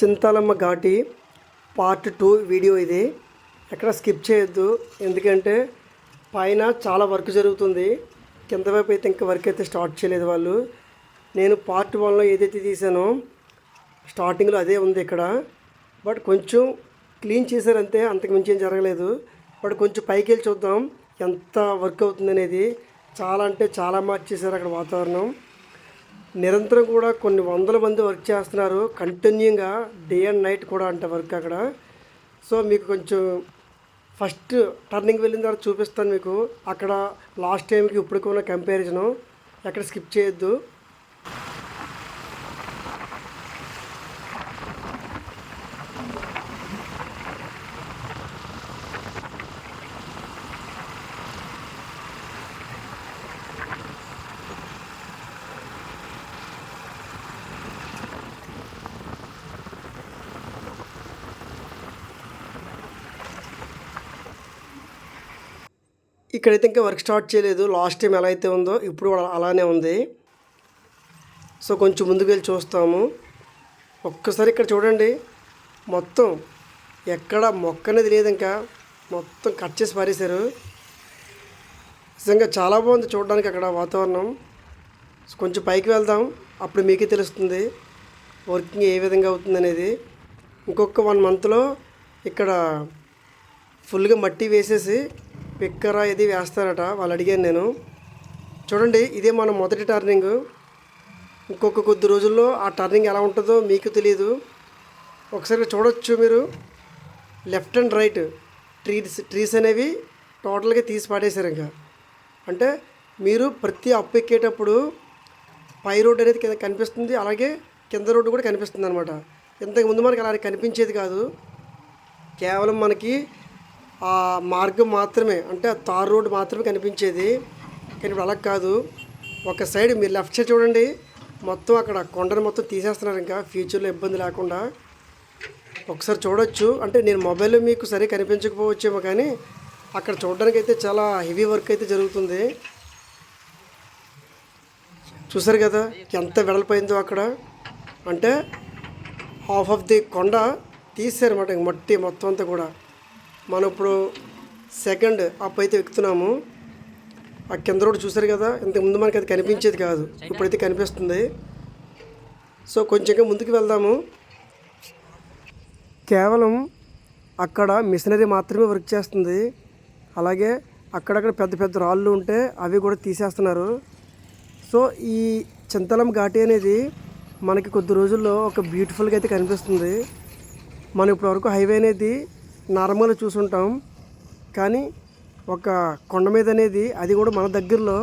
Chintalamma Ghati part two video ఇది. ఎక్కడ skip చేయొద్దు ఎందుకంటే పైన చాలా వర్క్ జరుగుతుంది. కింద వైపు అయితే ఇంకా వర్క్ అయితే స్టార్ట్ చేయలేదు వాళ్ళు. నేను పార్ట్ వన్లో ఏదైతే తీసానో స్టార్టింగ్లో అదే ఉంది ఇక్కడ. బట్ కొంచెం క్లీన్ చేశారంతే అంతకు మించి ఏం జరగలేదు. బట్ కొంచెం పైకి వెళ్ళి చూద్దాం ఎంత వర్క్ అవుతుంది అనేది. చాలా అంటే చాలా మార్చేశారు అక్కడ వాతావరణం. నిరంతరం కూడా కొన్ని వందల మంది వర్క్ చేస్తున్నారు. కంటిన్యూగా డే అండ్ నైట్ కూడా అంట వర్క్ అక్కడ. సో మీకు కొంచెం ఫస్ట్ టర్నింగ్ వెళ్ళిన తర్వాత చూపిస్తాను మీకు. అక్కడ లాస్ట్ టైంకి ఇప్పటికి ఉన్న కంపారిజను. ఎక్కడ స్కిప్ చేయొద్దు. ఇక్కడైతే ఇంకా వర్క్ స్టార్ట్ చేయలేదు. లాస్ట్ టైం ఎలా అయితే ఉందో ఇప్పుడు అలానే ఉంది. సో కొంచెం ముందుకు వెళ్ళి చూస్తాము. ఒక్కసారి ఇక్కడ చూడండి. మొత్తం ఎక్కడ మొక్క అనేది లేదు ఇంకా. మొత్తం కట్ చేసి పారేశారు. నిజంగా చాలా బాగుంది చూడడానికి అక్కడ వాతావరణం. కొంచెం పైకి వెళ్దాం. అప్పుడు మీకే తెలుస్తుంది వర్కింగ్ ఏ విధంగా అవుతుంది అనేది. ఇంకొక వన్ మంత్లో ఇక్కడ ఫుల్గా మట్టి వేసేసి పిక్కర ఇది వేస్తారట వాళ్ళు అడిగాను నేను. చూడండి ఇదే మన మొదటి టర్నింగ్ ఇంకొక కొద్ది రోజుల్లో ఆ టర్నింగ్ ఎలా ఉంటుందో మీకు తెలియదు ఒకసారి చూడొచ్చు మీరు. Left and right trees trees అనేవి టోటల్గా తీసి పాడేశారు ఇంకా. అంటే మీరు ప్రతి అప్పు ఎక్కేటప్పుడు పై రోడ్ అనేది కింద కనిపిస్తుంది అలాగే కింద రోడ్డు కూడా కనిపిస్తుంది అనమాట ఇంతకుముందు మనకి అలా కనిపించేది కాదు. కేవలం మనకి ఆ మార్గం మాత్రమే అంటే ఆ తార్ రోడ్డు మాత్రమే కనిపించేది. కానీ ఇప్పుడు అలా కాదు. ఒక సైడ్ మీరు లెఫ్ట్ సైడ్ చూడండి. మొత్తం అక్కడ కొండను మొత్తం తీసేస్తున్నారు ఇంకా. ఫ్యూచర్లో ఇబ్బంది లేకుండా. ఒకసారి చూడొచ్చు. అంటే నేను మొబైల్లో మీకు సరే కనిపించకపోవచ్చేమో కానీ అక్కడ చూడడానికి అయితే చాలా హెవీ వర్క్ అయితే జరుగుతుంది. చూసారు కదా ఎంత వెడల్పోయిందో అక్కడ. అంటే హాఫ్ ఆఫ్ ది కొండ తీసారన్నమాట ఇంక మట్టి మొత్తం అంతా కూడా. మనం ఇప్పుడు సెకండ్ అప్ అయితే ఎక్కుతున్నాము. ఆ కింద రోడ్డు చూసారు కదా ఇంతకు ముందు మనకి అది కనిపించేది కాదు. ఇప్పుడైతే కనిపిస్తుంది. సో కొంచెంగా ముందుకు వెళ్దాము. కేవలం అక్కడ మిషనరీ మాత్రమే వర్క్ చేస్తుంది. అలాగే అక్కడక్కడ పెద్ద పెద్ద రాళ్ళు ఉంటే అవి కూడా తీసేస్తున్నారు. సో ఈ చింతలం ఘాటి అనేది మనకి కొద్ది రోజుల్లో ఒక బ్యూటిఫుల్గా అయితే కనిపిస్తుంది. మనం ఇప్పటివరకు హైవే అనేది నార్మల్గా చూసుంటాం. కానీ ఒక కొండ మీద అనేది అది కూడా మన దగ్గరలో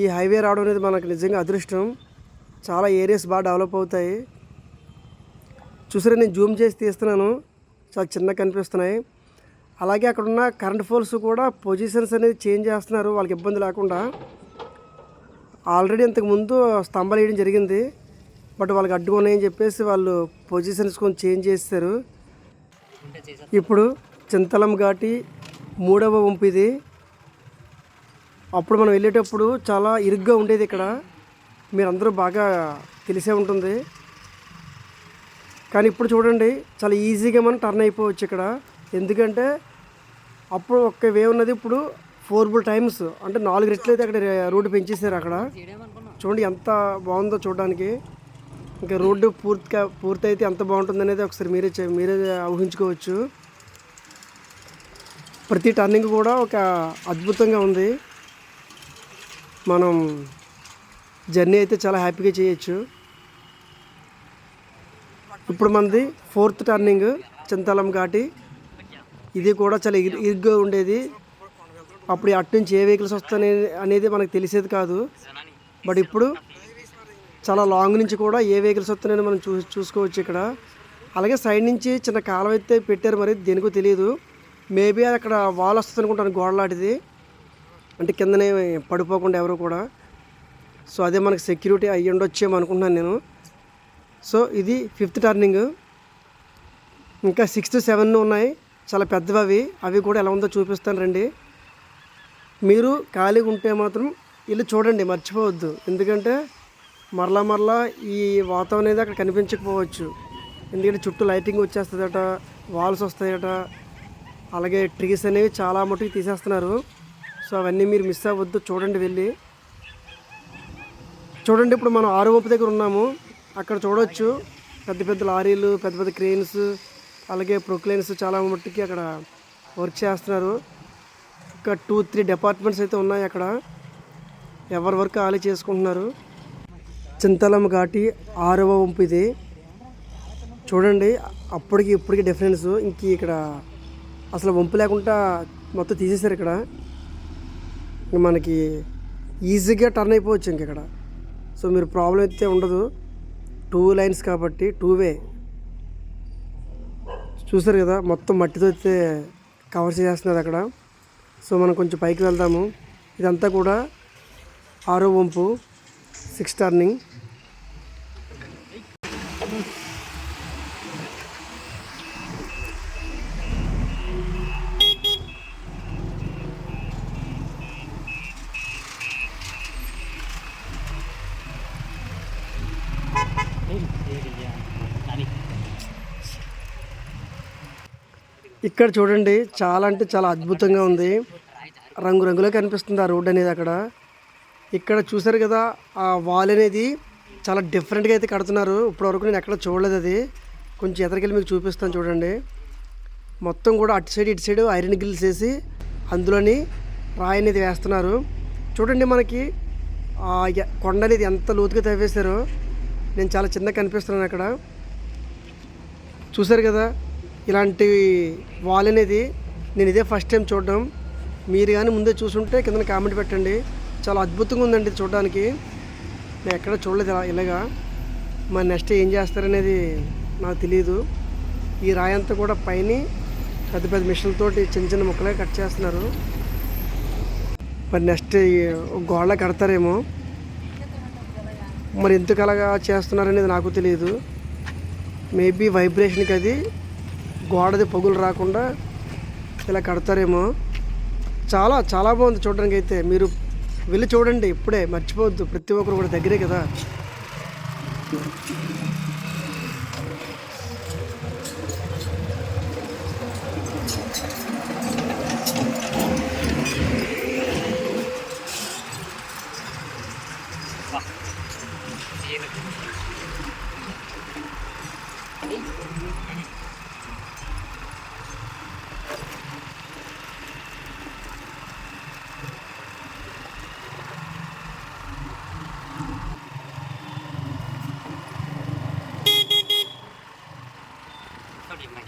ఈ హైవే రావడం అనేది మనకు నిజంగా అదృష్టం. చాలా ఏరియాస్ బాగా డెవలప్ అవుతాయి. చూసారా నేను జూమ్ చేసి తీస్తున్నాను. చాలా చిన్నగా కనిపిస్తున్నాయి. అలాగే అక్కడ ఉన్న కరెంట్ పోల్స్ కూడా పొజిషన్స్ అనేది చేంజ్ చేస్తున్నారు. వాళ్ళకి ఇబ్బంది లేకుండా. ఆల్రెడీ ఇంతకు ముందు స్తంభాలు వేయడం జరిగింది. బట్ వాళ్ళకి అడ్డుకున్నాయని చెప్పేసి వాళ్ళు పొజిషన్స్ కొంచెం చేంజ్ చేస్తారు ఇప్పుడు చింతలం ఘాటి మూడవ వంపు ఇది అప్పుడు మనం వెళ్ళేటప్పుడు చాలా ఇరుగ్గా ఉండేది ఇక్కడ. మీరందరూ బాగా తెలిసే ఉంటుంది. కానీ ఇప్పుడు చూడండి చాలా ఈజీగా మనం టర్న్ అయిపోవచ్చు ఇక్కడ. ఎందుకంటే అప్పుడు ఒక్క వే ఉన్నది ఇప్పుడు ఫోర్ బుల్ టైమ్స్ అంటే నాలుగు రెట్లు అయితే అక్కడ రోడ్డు పెంచేసారు అక్కడ. చూడండి ఎంత బాగుందో చూడడానికి. ఇంకా రోడ్డు పూర్తిగా పూర్తయితే ఎంత బాగుంటుంది అనేది ఒకసారి మీరే మీరే ఊహించుకోవచ్చు. ప్రతి టర్నింగ్ కూడా ఒక అద్భుతంగా ఉంది. మనం జర్నీ అయితే చాలా హ్యాపీగా చేయొచ్చు. ఇప్పుడు మనది ఫోర్త్ టర్నింగ్ చింతలం ఘాటి. ఇది కూడా చాలా ఇరుగ్గా ఉండేది. అప్పుడు అటు నుంచి ఏ వెహికల్స్ వస్తాయి అనేది మనకు తెలిసేది కాదు. బట్ ఇప్పుడు చాలా లాంగ్ నుంచి కూడా ఏ వెహికల్స్ వస్తున్నాయని మనం చూ చూసుకోవచ్చు ఇక్కడ. అలాగే సైడ్ నుంచి చిన్న కాలం అయితే పెట్టారు మరి దేనికో తెలియదు మేబీ అక్కడ వాల్ వస్తుంది అనుకుంటాను గోడలాంటిది అంటే కిందనే పడిపోకుండా ఎవరు కూడా. సో అదే మనకి సెక్యూరిటీ అయ్యి ఉండొచ్చేమో అనుకుంటున్నాను నేను. సో ఇది ఫిఫ్త్ టర్నింగ్ ఇంకా సిక్స్త్ సెవెన్ ఉన్నాయి. చాలా పెద్దవి అవి. అవి కూడా ఎలా ఉందో చూపిస్తాను రండి. మీరు ఖాళీగా ఉంటే మాత్రం ఇల్లు చూడండి మర్చిపోవద్దు. ఎందుకంటే మరలా మరలా ఈ వాతావరణం అనేది అక్కడ కనిపించకపోవచ్చు. ఎందుకంటే చుట్టూ లైటింగ్ వచ్చేస్తుందట వాల్స్ వస్తాయట అలాగే ట్రీస్ అనేవి చాలా మటుకు తీసేస్తున్నారు. సో అవన్నీ మీరు మిస్ అవ్వద్దు చూడండి వెళ్ళి. చూడండి ఇప్పుడు మనం ఆరు వంపు దగ్గర ఉన్నాము. అక్కడ చూడవచ్చు పెద్ద పెద్ద లారీలు పెద్ద పెద్ద క్రెయిన్స్ అలాగే ప్రొక్లైన్స్ చాలా మట్టుకి అక్కడ వర్క్ చేస్తున్నారు. ఇంకా టూ త్రీ డిపార్ట్మెంట్స్ అయితే ఉన్నాయి అక్కడ. ఎవరి వర్క్ ఆలే చేసుకుంటున్నారు. చింతలమ్మ ఘాటి ఆరవ వంపు ఇది. చూడండి అప్పటికి ఇప్పటికి డిఫరెన్స్ ఇంక ఇక్కడ అసలు వంపు లేకుండా మొత్తం తీసేశారు ఇక్కడ. మనకి ఈజీగా టర్న్ అయిపోవచ్చు ఇంక ఇక్కడ. సో మీరు ప్రాబ్లం అయితే ఉండదు. టూ లైన్స్ కాబట్టి టూ వే చూసారు కదా మొత్తం మట్టితో అయితే కవర్ చేస్తున్నారు అక్కడ. సో మనం కొంచెం పైకి వెళ్దాము. ఇదంతా కూడా ఆరో వంపు. Six turning. ఇక్కడ చూడండి చాలా అంటే చాలా అద్భుతంగా ఉంది. రంగురంగులో కనిపిస్తుంది ఆ రోడ్ అనేది అక్కడ. ఇక్కడ చూసారు కదా ఆ వాల్ అనేది చాలా డిఫరెంట్గా అయితే కడుతున్నారు. ఇప్పటివరకు నేను ఎక్కడ చూడలేదు అది. కొంచెం ఎదరికెళ్ళి మీకు చూపిస్తాను చూడండి. మొత్తం కూడా అటు సైడ్ ఇటు సైడ్ ఐరన్ గిల్స్ వేసి అందులోని రాయి అనేది వేస్తున్నారు. చూడండి మనకి కొండ అనేది ఎంత లోతుగా తవ్వేశారో. నేను చాలా చిన్నగా కనిపిస్తున్నాను అక్కడ. చూసారు కదా ఇలాంటి వాల్ అనేది నేను ఇదే ఫస్ట్ టైం చూడడం. మీరు కానీ ముందే చూసుంటే కింద కామెంట్ పెట్టండి. చాలా అద్భుతంగా ఉందండి చూడడానికి. నేను ఎక్కడ చూడలేదు ఇలా ఇలాగా. మరి నెక్స్ట్ ఏం చేస్తారనేది నాకు తెలియదు ఈ రాయి అంతా కూడా పైన పెద్ద పెద్ద మిషన్లతోటి చిన్న చిన్న ముక్కలే కట్ చేస్తున్నారు. మరి నెక్స్ట్ గోడలో కడతారేమో. మరి ఎందుకు అలాగా చేస్తున్నారనేది నాకు తెలియదు మేబీ వైబ్రేషన్కి అది గోడది పగులు రాకుండా ఇలా కడతారేమో. చాలా చాలా బాగుంది చూడడానికి అయితే మీరు వెళ్ళి చూడండి ఇప్పుడే మర్చిపోవద్దు ప్రతి ఒక్కరు కూడా దగ్గరే కదా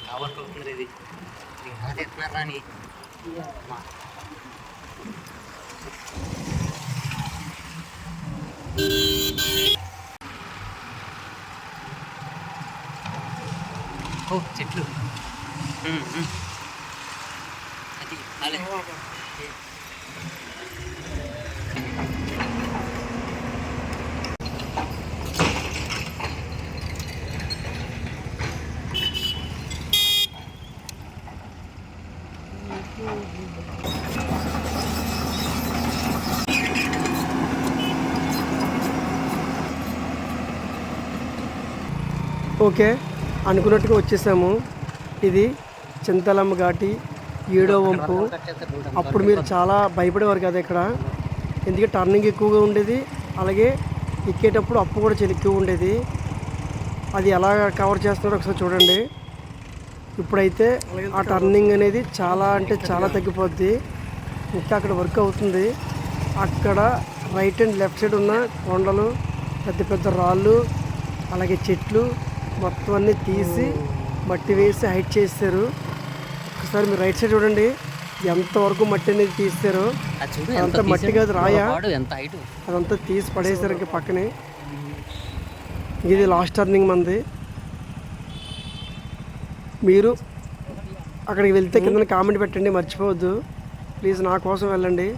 కవర్ కొడుతున్నారు ఇది అది ఎత్తున్నారు రాని ఓ చెట్లు ఉమ్, ఉమ్. అది అలే ఓకే అనుకున్నట్టుగా వచ్చేసాము. ఇది చింతలమ్మ ఘాటి ఏడో వంపు. అప్పుడు మీరు చాలా భయపడేవారు కదా ఇక్కడ. ఎందుకంటే టర్నింగ్ ఎక్కువగా ఉండేది. అలాగే ఎక్కేటప్పుడు అప్పు కూడా చాలా ఎక్కువ ఉండేది. అది ఎలా కవర్ చేస్తున్నారో ఒకసారి చూడండి. ఇప్పుడైతే ఆ టర్నింగ్ అనేది చాలా అంటే చాలా తగ్గిపోద్ది. ఇంకా అక్కడ వర్క్ అవుతుంది. అక్కడ రైట్ అండ్ లెఫ్ట్ సైడ్ ఉన్న కొండలు పెద్ద పెద్ద రాళ్ళు అలాగే చెట్లు మొత్తం అన్నీ తీసి మట్టి వేసి హైట్ చేస్తారు ఒకసారి మీరు రైట్ సైడ్ చూడండి. ఎంతవరకు మట్టి అనేది తీస్తారో అంత మట్టి కాదు రాయా? అదంతా తీసి పడేసారు ఇంక పక్కనే. ఇది లాస్ట్ టర్నింగ్ మంది. మీరు అక్కడికి వెళ్తే కింద కామెంట్ పెట్టండి మర్చిపోవద్దు. ప్లీజ్ నా కోసం వెళ్ళండి.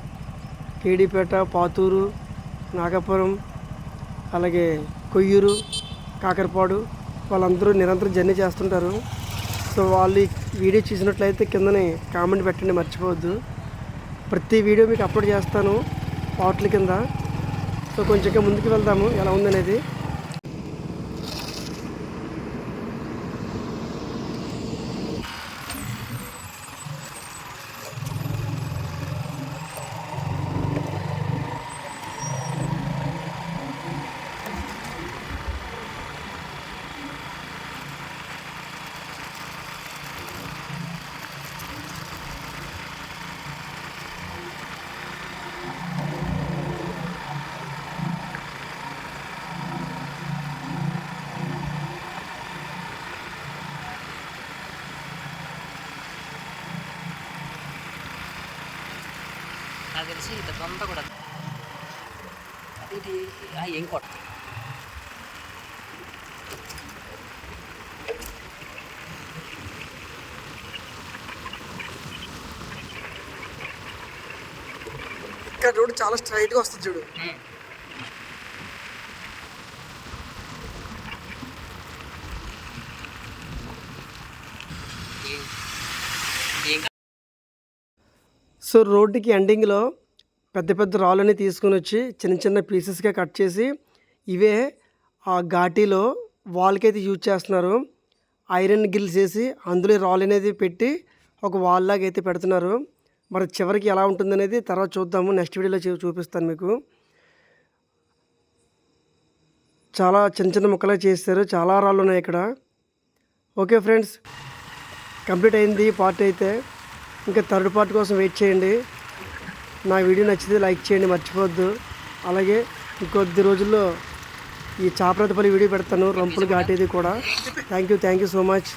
కేడీపేట పాతూరు నాగపురం అలాగే కొయ్యూరు కాకరపాడు వాళ్ళందరూ నిరంతరం జర్నీ చేస్తుంటారు. సో వాళ్ళు ఈ వీడియో చూసినట్లయితే కిందనే కామెంట్ పెట్టండి మర్చిపోవద్దు. ప్రతి వీడియో మీకు అప్లోడ్ చేస్తాను పాటల కింద. సో కొంచెం ముందుకు వెళ్దాము ఎలా ఉందనేది. తెలిసి ఇదంతా కూడా ఇది ఏం కొట్ట ఇక్కడ రోడ్డు చాలా స్ట్రైట్గా వస్తుంది చూడు. ఏం ఏం సో రోడ్డుకి ఎండింగ్లో పెద్ద పెద్ద రాళ్ళని తీసుకుని వచ్చి చిన్న చిన్న పీసెస్గా కట్ చేసి ఇవే ఆ ఘాటీలో వాల్కి అయితే యూజ్ చేస్తున్నారు. ఐరన్ గిల్స్ వేసి అందులో రాళ్ళు అనేది పెట్టి ఒక వాల్ లాగా అయితే పెడుతున్నారు. మరి చివరికి ఎలా ఉంటుందనేది తర్వాత చూద్దాము. నెక్స్ట్ వీడియోలో చూపిస్తాను మీకు. చాలా చిన్న చిన్న ముక్కలే చేస్తారు చాలా రాళ్ళు ఉన్నాయి ఇక్కడ. ఓకే ఫ్రెండ్స్ కంప్లీట్ అయింది పార్ట్ అయితే. ఇంకా థర్డ్ పార్ట్ కోసం వెయిట్ చేయండి. నా వీడియో నచ్చితే లైక్ చేయండి మర్చిపోవద్దు. అలాగే ఇంకొద్ది రోజుల్లో ఈ చాపరతపల్లి వీడియో పెడతాను రంపులు ఘాటేది కూడా. Thank you thank you so much